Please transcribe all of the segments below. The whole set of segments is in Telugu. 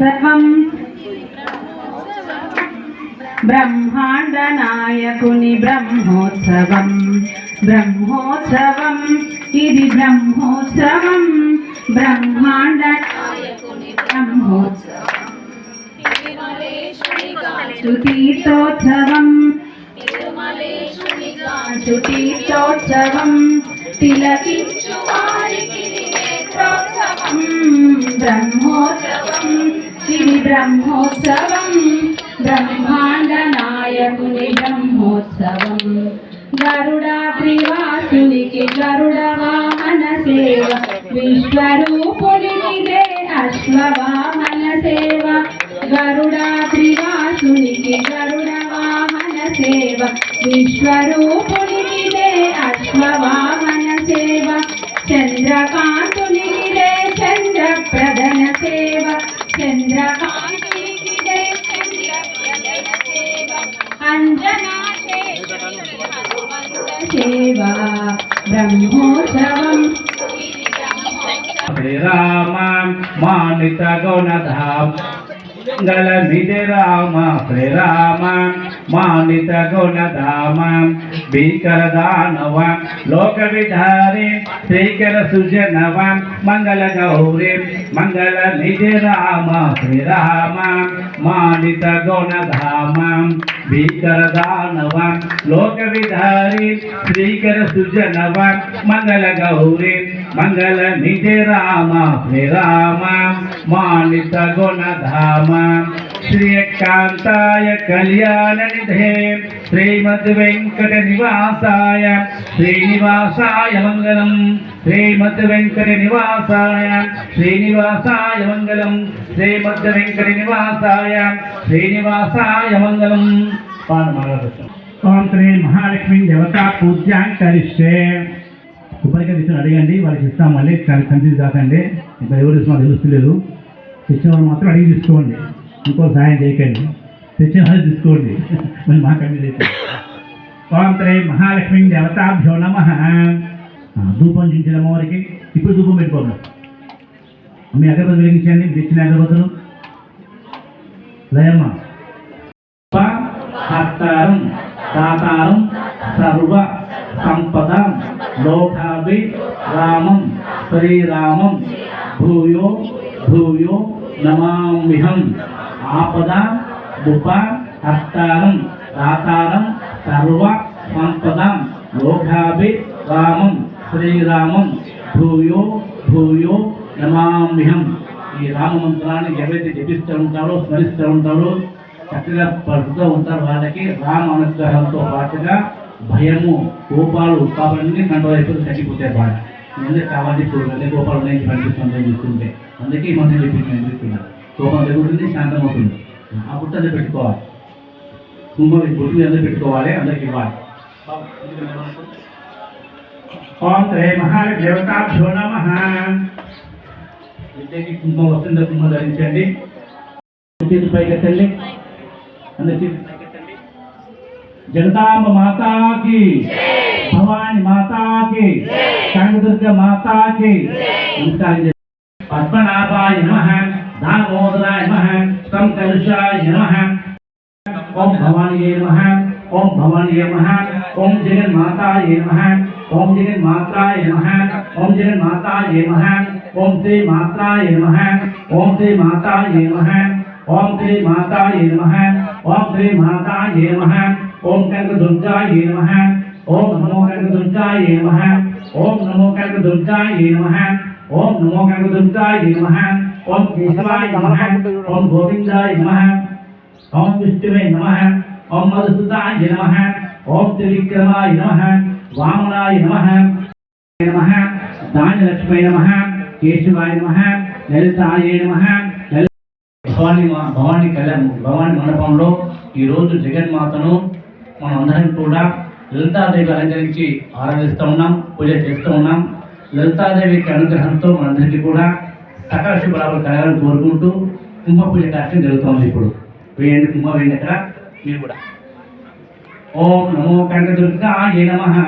సర్వం బ్రహ్మాండ నాయకుని బ్రహ్మోత్సవం. బ్రహ్మోత్సవం ఇది బ్రహ్మోత్సవం. బ్రహ్మాండ నాయకుని బ్రహ్మోత్సవం. శృతీర్థోత్సవం శృతీర్థోత్సవం తిలకించు వారికి బ్రహ్మోత్సవం. ఇది బ్రహ్మోత్సవం బ్రహ్మాండ నాయకుని బ్రహ్మోత్సవం. గరుడాద్రివాసునికి గరుడ వాహన సేవ విశ్వరూపునికి అశ్వవాహన సేవ. గరుడాద్రివాసునికి గరుడ వాహన సేవ విశ్వరూపునికి అశ్వవాహన సేవ బ్రహ్మోత్సవం. శ్రీరామ మానిత గుణధామ మంగళమిది రామ శ్రీరామ మానిత గుణధామ భీకర దానవ లోక విధారి శ్రీకర సుజనవ మంగళ గౌరీ మంగళ నిధి రామ శ్రీరామ మానిత గుణధామ భీకర దానవ లోక విధారి శ్రీకర సుజనవ మంగళ నిజ మంగళ నిధి రామ శ్రీరామ మానిత గుణధామ శ్రీకాంతాయ కళ్యాణ నిధే శ్రీమద్ వెంకట నివాసాయ శ్రీనివాసాయ మంగళం. శ్రీమద్ వెంకట నివాసాయ శ్రీనివాసాయ మంగళం. శ్రీమద్ వెంకట నివాసాయ శ్రీనివాసాయ మంగళం. పానమాలకృష్ణ ఓం శ్రీ మహాలక్ష్మి దేవతా పూజ్యాం కరిష్టే ఉపరికరిస్తున్న అడగండి వాళ్ళకి ఇస్తాం మళ్ళీ. చాలా కన్ఫ్యూజ్ కాకండి. ఇంకా ఎవరు ఇస్తున్నా తెలుస్తలేదు తెచ్చిన వాళ్ళు మాత్రం అడిగి తీసుకోండి. ఇంకో సహాయం చేయకండి. తెచ్చిన వాళ్ళు తీసుకోండి. మళ్ళీ మా కన్ఫ్యూజ్ ఓం మహాలక్ష్మి దేవతాభ్యో నమ. ధూపం చించిన అమ్మవారికి ఇప్పుడు ధూపం పెట్టుకోండి మీ అగరబత్తులు వెలిగించండి. తెచ్చిన అగరబత్తులు. లయమ్మ. హర్తారం దాతారం సర్వ. సంపద లోకాభి రామం శ్రీరామం భూయో భూయో నమామిహం ఆపద ఉప హర్తారం రాతారం సర్వ సంపదం లోకాభి రామం శ్రీరామం భూయో భూయో నమామిహం ఈ రామ మంత్రాన్ని ఎవరైతే జపిస్తూ ఉంటారో స్మరిస్తూ ఉంటారో చక్కగా పడుతూ ఉంటారు వాళ్ళకి రామ అనుగ్రహంతో పాటుగా భయము కోపాలు ఉత్పాదనని కంట్రోల్ అయిపోతే తగ్గిపోతాయి బాగా. ఎందుకంటే కావాలి అదే కోపాలు ఉన్నాయి కనిపిస్తుంది చూస్తుంటే అందుకే మంత్రం చెప్పింది నేను చెప్తున్నాను కోపం తగ్గుతుంది శాంతమవుతుంది ఆ బుట్ట అందరూ పెట్టుకోవాలి. కుంభం బుట్టు అందరూ పెట్టుకోవాలి అందరికి ఇవ్వాలి. ఓం శ్రీ మహాదేవతాభ్యో నమ. విద్యకి కుంభం వస్తుంది కుంభం ధరించండి. చేతి పైకెత్తండి. అందరి చేతి పైకెత్తండి జగదాంబ మాతాకి భవాని మాతాకి కనకదుర్గ మాతాకి నమస్కారం చేయండి. పద్మనాభాయ నమ దామోదరాయ నమ సంకర్షాయ నమ ఓం భవాని నమ ఓం భవాని నమ ఓం జగన్మాతాయ నమ ఓం జగన్మాతాయ నమ ఓం జగన్మాతాయ నమ ఓం శ్రీ మాతాయ నమ ఓం శ్రీ మాతాయ నమ ఓం శ్రీ మాతాయ నమ ఓం శ్రీ మాతాయ నమ ఓం కనక దుర్గాయ నమ. ఓం నమో కనక దుర్గాయ నమ. ఓం నమో కనక దుర్గాయ నమ. ఓం నమో కనక దుర్గాయ నమ. ఓం కేశవాయ నమ. ఓం గోవిందాయ నమ. ఓం విష్ణువే నమ. ఓం మధుసూదాయ నమ. ఓం త్రివిక్రమాయ నమ. వామనాయ నమ. నమ. దానలక్ష్మీ నమ. కేశవాయ నమ. లలితాయ నమ. భవాని భవాని కళ్యాణ్ భవాని మండపంలో ఈరోజు జగన్మాతను మనం కూడా లలితాదేవి అలంకరించి ఆరాధిస్తూ ఉన్నాం పూజ చేస్తూ ఉన్నాం. లలితాదేవికి అనుగ్రహంతో మనందరికీ కూడా సకల శుభలాభాలు కలగాలని కోరుకుంటూ కుంభ పూజ కార్యక్రమం జరుగుతుంది ఇప్పుడు. వేయండి కుంభ వేయండి అక్కడ. మీరు కూడా. ఓం నమో కనకదుర్గాయ నమ.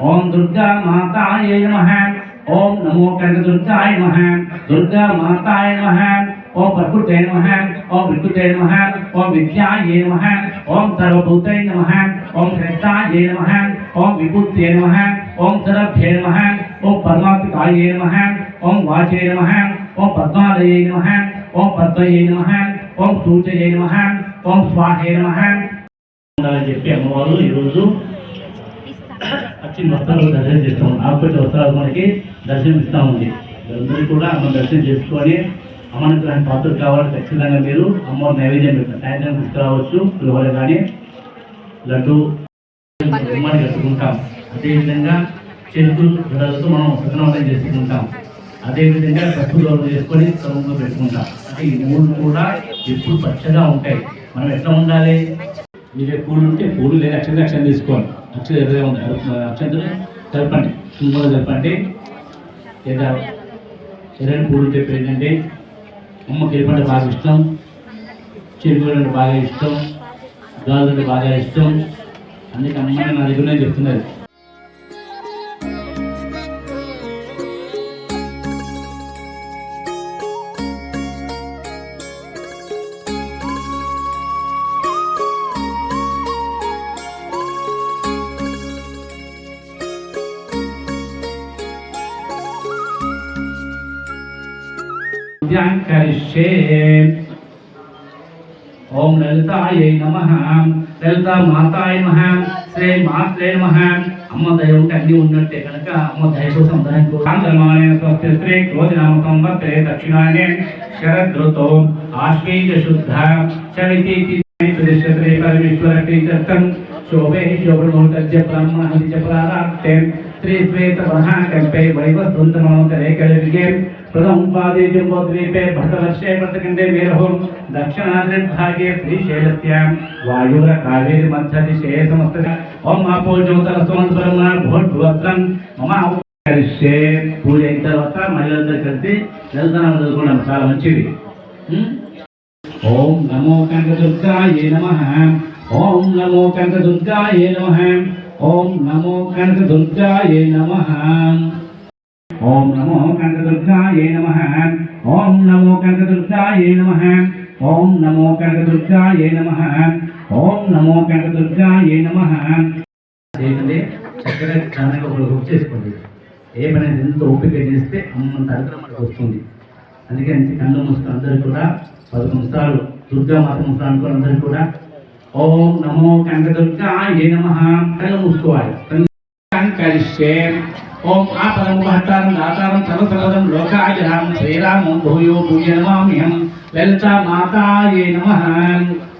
ఓం దుర్గా మాతాయ నమ. ఓం నమో కనకదుర్గాయ నమ. దుర్గా మాతాయ నమ. ఓం ప్రకృతే నమః ఓం వికృతే నమః ఓం విద్యాయే నమః ఓం సర్వభూతే నమః ఓం శ్రేష్టాయే నమః ఓం విభూతే నమః ఓం సరభ్యే నమః ఓం పరమాత్మికాయే నమః ఓం వాచే నమః ఓం పద్మాలయే నమః ఓం పద్మయే నమః ఓం సూచయే నమః ఓం స్వాహే నమః ఉండాలని చెప్పి అమ్మవారు ఈరోజు వచ్చి వస్త్రాలు దర్శనం చేస్తాం ఆకుపచ్చ వస్త్రాలు మనకి దర్శనం ఇస్తా ఉంది అందరూ కూడా అమ్మ దర్శనం చేసుకొని అమ్మనుగ్రహం పాత్రలు కావాలి ఖచ్చితంగా మీరు అమ్మవారి నైవేద్యం పెట్టారు సాయంత్రం తీసుకురావచ్చు పులిహోర కానీ లడ్డు గుమ్మాన్ని కట్టుకుంటాం అదేవిధంగా చెరుకు గడలతో మనం సత్యనారాయణ చేసుకుంటాం. అదేవిధంగా పప్పు గౌరవం చేసుకొని క్రమంగా పెట్టుకుంటాం. అంటే ఈ మూడు కూడా ఎప్పుడు పచ్చగా ఉంటాయి. మనం ఎట్లా ఉండాలి? మీరే పూలు ఉంటే పూలు లేని అక్షర అక్షరం తీసుకోండి అక్షర ఎర్రగా ఉంది. అక్షంతలు జరపండి. కుంకుమ జరపండి. లేదా ఎర్రని పూలు ఉంటే పెరిగండి అమ్మకి ఎరుపంటే బాగా ఇష్టం? చెరుకు అంటే బాగా ఇష్టం గాజులు అంటే బాగా ఇష్టం? అందుకే అమ్మాయి నా దగ్గరనే చెప్తున్నారు. కరిష్యే ఓం లలితాయై నమ లలిత మాతాయ నమ శ్రీ మాత్రే నమ అమ్మ దయ ఉంటే అన్ని ఉన్నట్టే కనుక అమ్మ దయ కోసం దయ స్వస్తి శ్రీ క్రోధినామ సంవత్సరే దక్షిణాయనే శరదృతో ఆశ్వీజ శుద్ధ చవితి ప్రతిష్టతే పరమేశ్వర టీచర్తం శోభే శోభముహూర్తజ్య బ్రహ్మహంతి చ ప్రారాప్తే శ్రీ శ్వేత మహాకంపే వైవస్వంతమోతరే కలిగే ప్రథమ పాదే జంబోద్వీపే భరతవర్షే భరతఖండే మేరహోం దక్షిణాద్రిభాగే శ్రీశైలస్య. వాయుర కావేరి మధ్యదిశే సమస్త ఓం ఆపో జ్యోతర సుమంత్రమ భోద్వత్రం మమ కరిష్యే పూజ అయిన తర్వాత మహిళలందరూ కలిసి లలితనామం చదువుకున్నాం చాలా మంచిది. ఓం నమో కనకదుర్గాయ నమ. ఓం నమో కనకదుర్గాయ నమ. ఓం నమో కనకదుర్గాయ నమ. ఓం నమో కనకదుర్గాయే నమ. ఓం నమో కనకదుర్గాయే నమ. ఓం నమో కనకదుర్గాయే నమ. ఓం నమో కనకదుర్గాయే నమ. ఏంటంటే చక్కగా చాలా ఒక బుక్ చేసుకోండి. ఏమైనా ఎంత ఓపిక చేస్తే అమ్మ తరగతి మనకు వస్తుంది. అందుకే అంతే కళ్ళు మూసుకుని అందరూ కూడా పదకొండు సార్లు దుర్గా మాత ముసాలు అందరూ కూడా ఓం నమో కనకదుర్గాయే నమ. కళ్ళు మూసుకోవాలి. కలిస్తే ఓం ఆ పరం మహత్తారం దాతారం సర్వసర్వదం లోకాయరాం శ్రీరామం భూయో భూయ నమామ్యహం లలిత మాతాయే నమ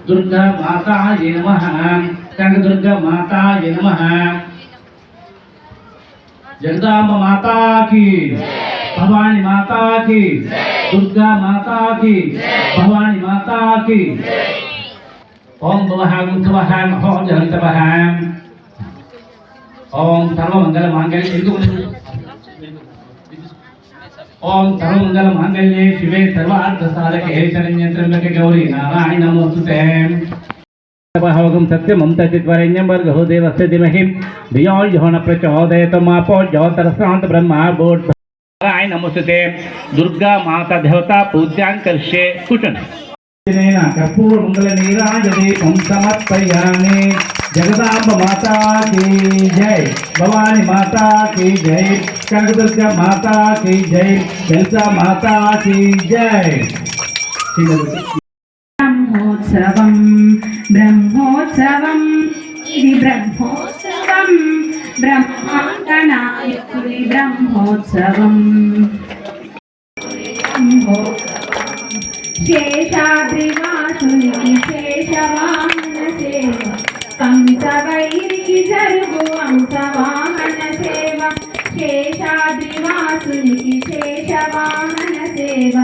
దుర్గా మాతాయే నమ కనకదుర్గ మాతాయే నమ జగదాంబ మాతాకి భవాని మాతాకి దుర్గా మాతాకి భవాని మాతాకి ఓం భవహాం భవహాం హోం भवहां महो जहंतवहां ओम सर्वमंगल मांगल्ये ओम सर्वमंगल मांगल्ये शिवे सर्वार्थ साधके शरण्ये त्र्यंबके गौरी नारायण नमोस्तुते भावगम सत्यमं तजिद्वरेण्यं वर्गो देवस्य धीमहि धियो यो न प्रचोदयत मापो ज्योतिरस्नात ब्रह्मा बोध नारायण नमोस्तुते दुर्गा माता देवता पूज्यां कर्षे कुटन कर्पूर मंगल नीराजदीपं समर्पयामि జగదాంబ మాతాకి జై. భవాని మాతాకి జై. కనకదుర్గ మాతాకి జై. లలిత మాతాకి జై. బ్రహ్మోత్సవం బ్రహ్మోత్సవం. ఇది బ్రహ్మోత్సవం. బ్రహ్మాండ నాయకుడి బ్రహ్మోత్సవం. శేషాద్రివాసునికి శేషవా జరుగు సేవ. శేషాద్రివాసునికి శేషవాహన సేవ.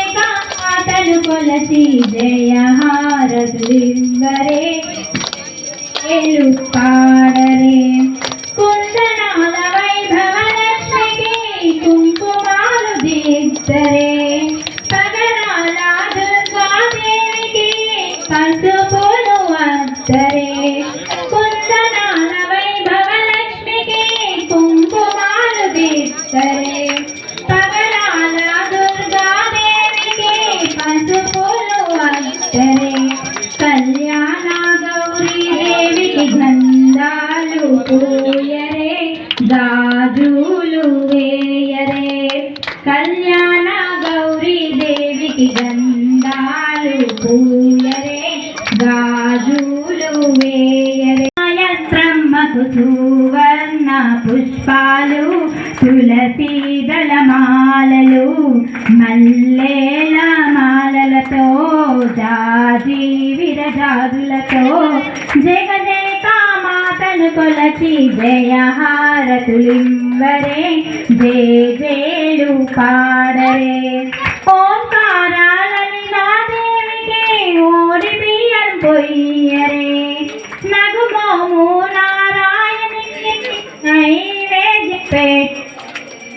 కొలసి జయ హారతులివ్వరే ఏలు పాడరే. కుందనాల వైభవ లక్ష్మికి కుంకుమాలు దిద్దరే పగడాల దుర్గాదేవికి పసుపులు గాజులు వేయరే. కళ్యాణ గౌరీ దేవికి గంధాలు పూయరే. గాజులు వేయరే. బ్రహ్మకు సువర్ణ పుష్పాలు తులసి దళమాలలు మల్లేల మాలలతో జాజీ విరజాజులతో జగదే జయమును కొలచి జయహారతులింబరే జయ జయలు పాడరే ఓంకారాలని నాదేవికి ఓడిపియన్ పొయ్యరే నగుమోము నారాయణి నైవేద్య పెట్ట